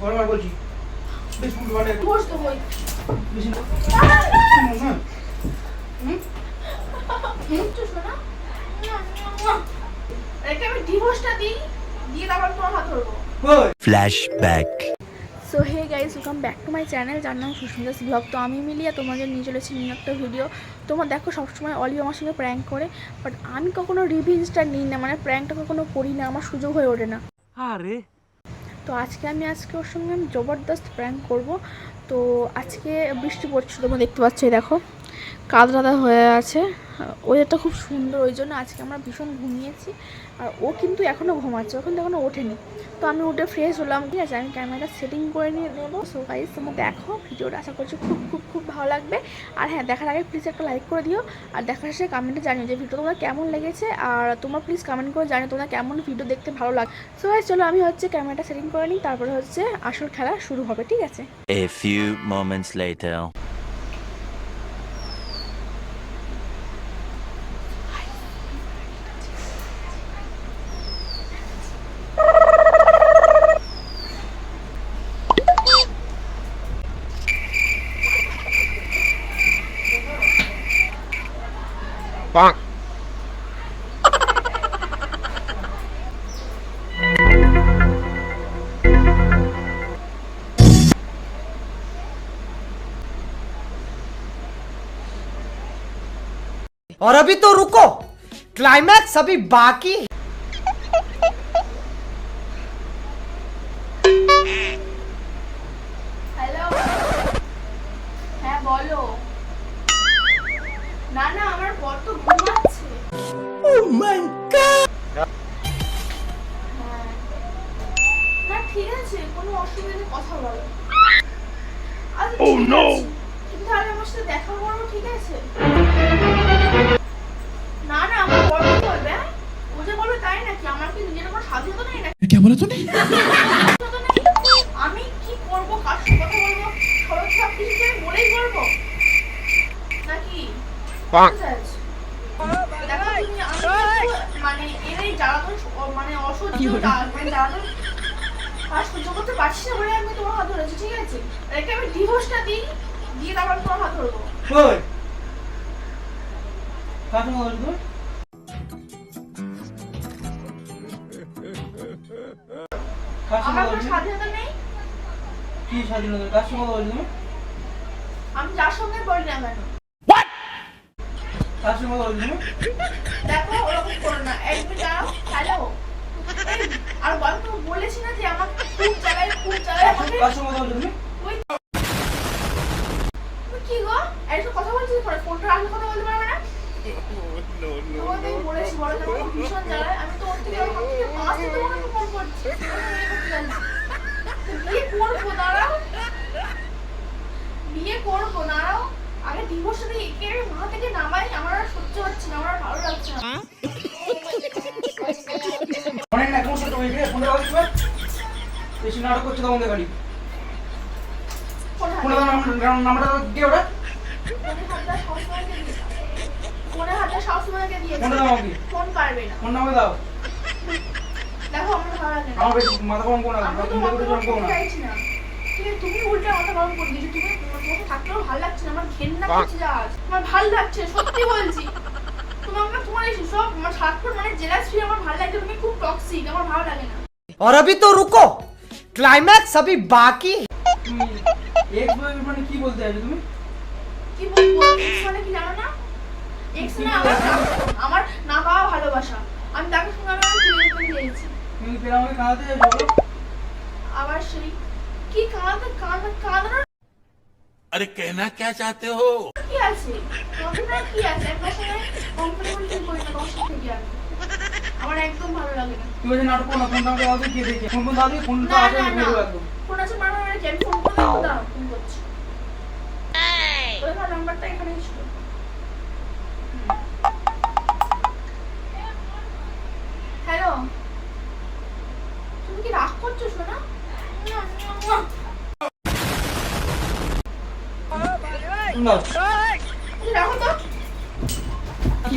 বারবার বলছি। বিস্কুট বাটে ডিভোর্স দেবো বিস্কুট একটু শোনা। একে আমি ডিভোর্সটা দিই দিয়ে তারপর তোমার হাত ধরবো। কই? So hey guys welcome back to my channel যার নাম সুস্মিতাস ব্লগ তো আমি মিলিয়ে তোমাদের নিয়ে চলেছি নিউ একটা ভিডিও তোমার দেখো সবসময় অলি আমার সঙ্গে প্র্যাঙ্ক করে। বাট আমি কখনো রিভিউজটা নিই না মানে প্র্যাঙ্কটা কখনো করি না আমার সুযোগ হয়ে ওঠে না। আরে তো আজকে আমি, আজকে ওর সঙ্গে আমি জবরদস্ত প্র্যাঙ্ক করব। তো আজকে বৃষ্টি পড়ছে তোমরা দেখতে পাচ্ছ দেখো কাদা হয়ে আছে। ওয়েদারটা খুব সুন্দর, ওই জন্য আজকে আমরা ভীষণ ঘুমিয়েছি। আর ও কিন্তু এখনও ঘুমাচ্ছে, ও কিন্তু এখনও ওঠেনি। তো আমি উঠে ফ্রেশ হলাম। ঠিক আছে, আমি ক্যামেরাটা সেটিং করে নিয়ে নেব। সো গাইজ তোমরা দেখো, ভিডিওটা আশা করছি খুব খুব খুব ভালো লাগবে। আর হ্যাঁ দেখার আগে প্লিজ একটা লাইক করে দিও। আর দেখার শেষে কমেন্টে জানিও যে ভিডিও তোমার কেমন লেগেছে। আর তোমরা প্লিজ কমেন্ট করে জানিও তোমরা কেমন ভিডিও দেখতে ভালো লাগে সো গাইজ চলো আমি হচ্ছে ক্যামেরাটা সেটিং করে নিই। তারপরে হচ্ছে আসল খেলা শুরু হবে, ঠিক আছে? A few moments later. और अभी तो रुको क्लाइमैक्स अभी बाकी আছে কোনো অসুবিধা কথা বলো। আচ্ছা ঠিক তুমি তাহলে আমার সাথে দেখা করব ঠিক আছে? না না আমার বর বলবে হ্যাঁ? ও যে বলবে তাই নাকি? আমার কি নিজের কোনো স্বাধীনতা নেই নাকি? স্বাধীনতা নেই? আমি কি করব? কার সাথে কথা বলব? সবাই সব কিছু আমি বলেই করব? নাকি? বুঝতে পারছি? দেখো তুমি আমি কিন্তু মানে এর এই জ্বালাতন মানে অসহ্য মানে জ্বালাতন আর সহ্য করতে পারছি না বলে আমি তোমার হাত ধরেছি ঠিক আছে? একে আমি ডিভোর্সটা দিই দিয়ে তারপর তোমার হাত ধরবো। আমার কোনো স্বাধীনতা নেই? কি স্বাধীনতা? কার সঙ্গে আমি যার সঙ্গে বলি না কেন? কার সঙ্গে তুমি দেখো ওরকম করো না। এক মিনিট দাঁড়াও হ্যালো আর বল তো বলেছি না যে আমার খুব জায়গায় খুব জায়গায় আমাকে? কার সঙ্গে বলছি তুমি? ওই কি গো? কথা বলছিস পরে ফোনটা রাখলে কথা বলতে পারবে না? আমি বলেছি বড় যে আমার ভীষণ জ্বালায়। আমি তো ওর থেকে পাঁচ তোমাকে ফোন করছি। বিয়ে করব দাঁড়াও। বিয়ে করব দাঁড়াও। আগে ডিভোর্সটা দিয়ে একে মাথা থেকে নামাই আমার আর সহ্য হচ্ছে না আমার আর ভালো লাগছে না অনেক না কোন সাথে হয়েছে ফোনটা বলছি তুমি বেশি নাটক করছে তোমাদের গাড়ি ফোনে নাম্বারটা দিয়ে ওটা ফোনে হাতটা সবসময়কে দিয়ে দাও। ফোনে হাতটা সবসময়কে দিয়ে ফোনটা দাও। দাও আমাকে। ফোন পারবে না। ফোন নাম্বার দাও। দেখো আমার ভালো লাগে না। আমার মাথা গরম করো না তুমি মাথা গরম গরম না। তুমি তুমি উল্টা মাথা গরম করে দিয়েছ তুমি তোমাকে থাকলেও ভালো লাগছে না আমার ঘেন্না করছে যা আজ। আমার ভালো লাগছে সত্যি বলছি। তোমার তোমার এই সব আমার সারাক্ষণ মানে জেলাস ফিরে আমার ভালো লাগছে তুমি খুব টক্সিক আমার ভালো লাগে না और अभी तो रुको क्लाइमैक्स अभी बाकी है তুমি এক্স বয় মানে কি বলতে চাইছো তুমি কি বলবো এক্স মানে কি জানো না এক্স না আমার না- আমার না পাওয়া ভালোবাসা আমি তাকে সঙ্গে আমি আমার ফিরে দিয়েছি তুমি ফের আমাকে কাঁদাতে চাইছো বলো আবার সেই কি কাঁদা কাঁদা কাঁদানোর अरे कहना क्या चाहते हो কি আছে কম্পিউটার কি আছে একবার সঙ্গে কমফোর্টেবল ফিল করি না দশ থেকে আমি আমার একদম ভালো লাগে না। যে নাটক দেখি। ফোন দাও একদম ফোন আছে ফোন ফোন করছি। ওই নাম্বারটা ছিল। হ্যালো তুমি কি রাগ করছ রাখো তো কি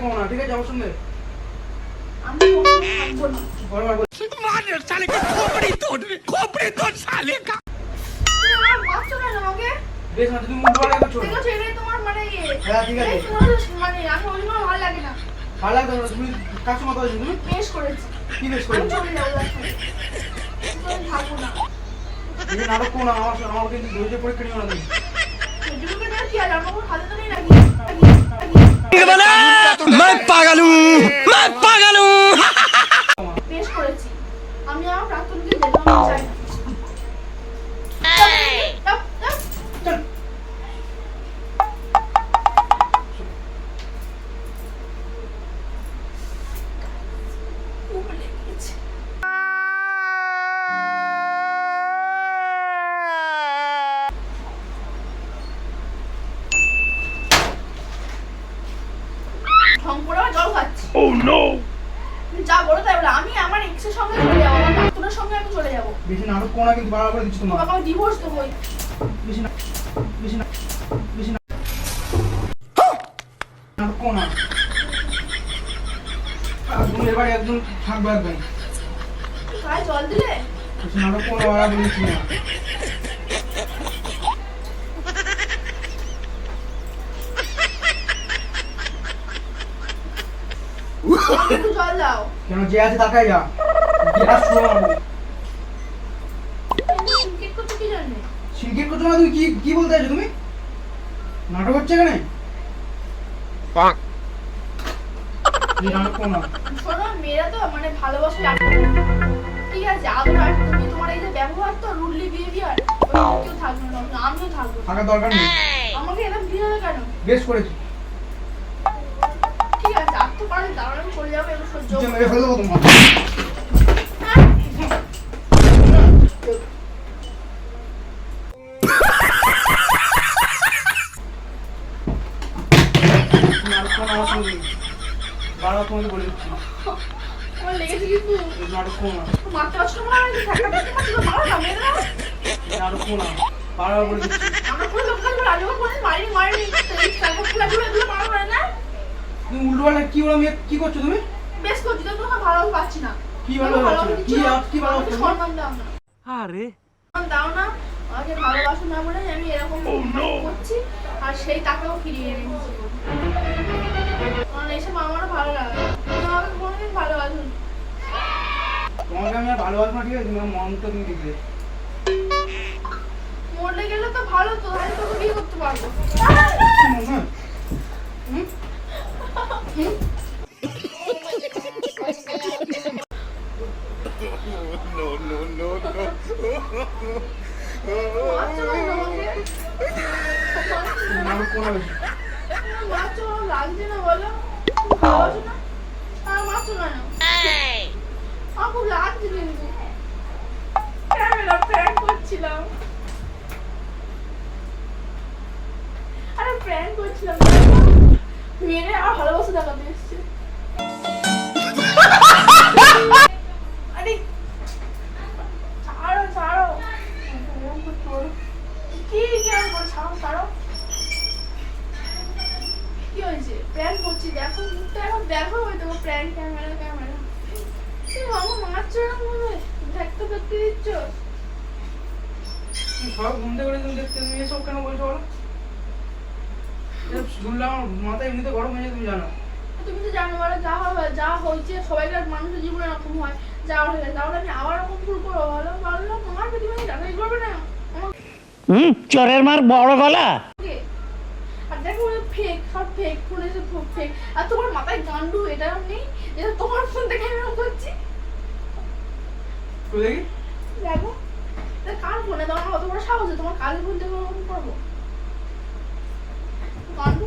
ফোনটা না ঠিক আছে আমার সঙ্গে আমি ওখানে থাকব না। ঘরে বার করে তুমি আমার মারছো কেন আমাকে? বেশ না তুমি উল্টো পাল্টা করছ ঠিক আছে তোমার মানে ইয়ে। হ্যাঁ, ঠিক আছে। মানে আমি ওই জন্য ভালো লাগে না। ভালো লাগবে না তুমি কার সঙ্গে কথা তুমি? বেশ করেছি। কি বেশ আমি চলে যাব এখন। আমি না। এই নাটক করো না আমার সঙ্গে- কিন্তু ধৈর্য পরীক্ষা নিও না তুমি। এটুকু কেন কি আর আমার হাতে তো নেই নাকি? मैं पागल हूँ मैं पागल हूँ বেশ করেছি আমি আমার প্রাক্তনকে যেতে আমি চাই না তুমি যা বলো তাই বলো। আমি আমার এক্সের সঙ্গে চলে যাব আমার প্রাক্তনের সঙ্গে আমি চলে যাব। বেশি না কিন্তু বারবার করে দিচ্ছি তোমার আমাকে ডিভোর্স দেবো। বেশি না বেশি না বেশি না না। আর তুমি এবারে একদম থাকবে একদম। গায়ে জল দিলে? বেশি নাটক করো না বারবার দিচ্ছি না একটু জল দাও কেন যে আছে তাকাই যা। গ্যাস শুরু মারবো সিনকেট করতে কি জানে সিনকেট করছ না তুমি কি কি বলতে চাইছো তুমি? নাটক হচ্ছে এখানে? এই নাটক করো না। শোনো মেয়েরা তো মানে ভালোবাসা ঠিক আছে আদর আর তুমি তোমার এই যে ব্যবহার তো রুডলি বিহেভিয়ার। কেউ থাকবে না আমিও থাকব। থাকার দরকার নেই। আমাকে এরকম কেন? বেশ করেছি। বারবার তোমাকে বলে দিচ্ছি নাটক করো না মারতে পারছ না। আমি ধাক্কা দিতে পারছি না মারো না মেরে দাও এই নাটক করো বারবার বলে দিচ্ছি তুমি উল্টো পাল্টা কি বলো? মেয়ে কি করছ তুমি? বেশ করছি তো তোমাকে ভালো পাচ্ছি না। কি ভালো পাচ্ছি কি কি ভালো পাচ্ছি সম্মান দাও না। আরে। সম্মান দাও না। আমাকে ভালোবাসো না বলে আমি এরকম করছি আর সেই টাকাও ফিরিয়ে এনেছি। কারণ এইসব আমারও ভালো লাগে। তুমি আমাকে কোনোদিন ভালোবাসো তোমাকে আমি আর ভালোবাসবো না ঠিক আছে? তুমি আমার মনটা তুমি দিবে মরলে গেলে তো ভালো তো আমি তোকে বিয়ে করতে পারব। হ্যাঁ? বলো তুমি ভালোবাসো না আর প্র্যাঙ্ক করছিলাম মেরে আর ভালোবাসা দেখাতে এসছে আরে ছাড়ো ছাড়ো কি কেমন করে ছাড়ো ছাড়ো কি হয়েছে প্র্যাঙ্ক করছি দেখো মুখটা এখন দেখো হয়তো প্র্যাঙ্ক ক্যামেরা ক্যামেরা আমার মারছো না মনে দেখতে দেখতে দিচ্ছ তুমি সব ঘুম থেকে উঠে তুমি দেখতে তুমি এসব কেন বলছো বলো এসব শুনলাম আমার মাথা এমনিতে গরম হয়ে যায় তুমি জানো। তুমি তো জানো বলো যা হবে যা হয়েছে সবাইকার মানুষের জীবনে এরকম হয় যা হয়ে গেছে তাহলে আমি আবার এরকম ভুল করব? ভালো ভালো তোমার প্রতিবাদী যাচাই করবে না? হুম চরের মার বড় গলা। আর দেখো ফেক সব ফেক ফোনে সব ফেক আর তোমার মাথায় গান্ডু এটা নেই? এটা তোমার ফোন থেকে আমি এরকম করছি। দেখি? দেখো। কার ফোনে তোমার অত বড় সাহস তোমার কাজের ফোন ওরকম করব? গান্ডু?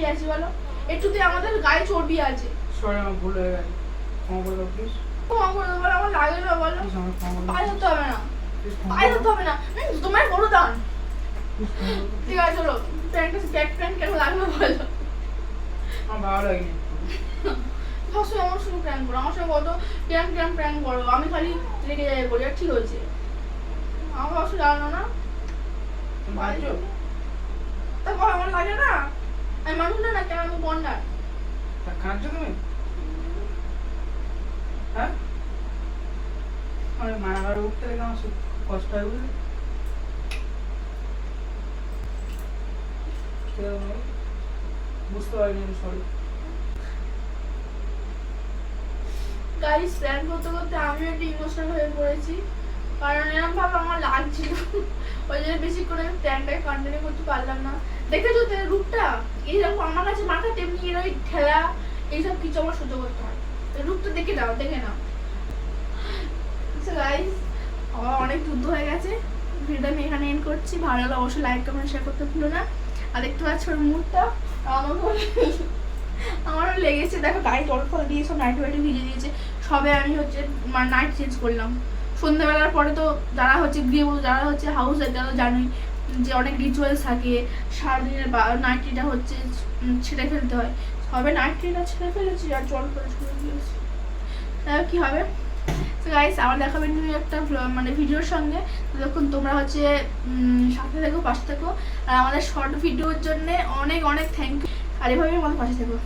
হেলদি আছি বলো? একটুতে আমাদের গায়ে চর্বি আছে। সরি আমার ভুল হয়ে গেছে ক্ষমা করে দাও প্লিজ ক্ষমা করে দেবো বলো, আমার লাগে না বলো। পায়ে ধরতে হবে না। পায়ে ধরতে হবে না। তোমার বড় দান। দাও। ঠিক আছে চলো। প্যান্টটা ব্যাক প্যান্ট কেন লাগবে বলো? আমার ভালো লাগেনি সবসময় আমার সঙ্গে প্র্যাঙ্ক করো। আমার সঙ্গে কত ক্যাম ক্যাম প্র্যাঙ্ক করো। আমি খালি রেগে যাই বলি আর ঠিক হয়েছে? আমার অবশ্যই জানো না। তুমি বাজছো তা বলো আমার লাগে না। আমি মানুষ না না কেন আমি গন্ডার তা কাঁদছো তুমি হ্যাঁ? আমি মায়াঘাট উঠতে গেলে আমার কষ্ট হয় বুঝলি। বুঝতে পারিনি আমি সরি। গাইস প্ল্যান করতে করতে আমিও একটু ইমোশনাল হয়ে পড়েছি। কারণ এরকম ভাবে আমার লাগছিল। ওই জন্য বেশি করে প্ল্যানটাকে কন্টিনিউ করতে পারলাম না। দেখেছ তো রূপটা? এইরকম আমার কাছে মাথা তেমনি এর ওই ঠেলা, এইসব কিছু আমার সহ্য করতে হয়। রূপটা দেখে নাও দেখে নাও। গাইস আমার অনেক যুদ্ধ হয়ে গেছে। ভিডিওটা আমি এখানে এন্ড করছি। ভালো লাগলে অবশ্যই লাইক কমেন্ট শেয়ার করতে ভুলো না। আর দেখতে পাচ্ছ ওর মুখটা? আমাকে আমারও লেগেছে। দেখো গাড়ি জল ফল দিয়ে সব নাইট ওয়াইটে ভিজে দিয়েছে। সবে আমি হচ্ছে নাইট চেঞ্জ করলাম। সন্ধ্যাবেলার পরে তো যারা হচ্ছে গৃহ যারা হচ্ছে হাউস তো জানোই যে অনেক রিচুয়ালস থাকে, সারাদিনের বা নাইটিটা হচ্ছে ছেড়ে ফেলতে হয়। সবে নাইটিটা ছেড়ে ফেলেছি আর জল করে ছুড়ে দিয়েছি। তাহলে কী হবে? তো গাইস আমার দেখাবে নিউ একটা মানে ভিডিওর সঙ্গে। ততক্ষণ তোমরা হচ্ছে সাথে থেকো, পাশে থেকো। আর আমাদের শর্ট ভিডিওর জন্যে অনেক অনেক থ্যাংক ইউ আর এভাবেই আমাদের পাশে থেকো।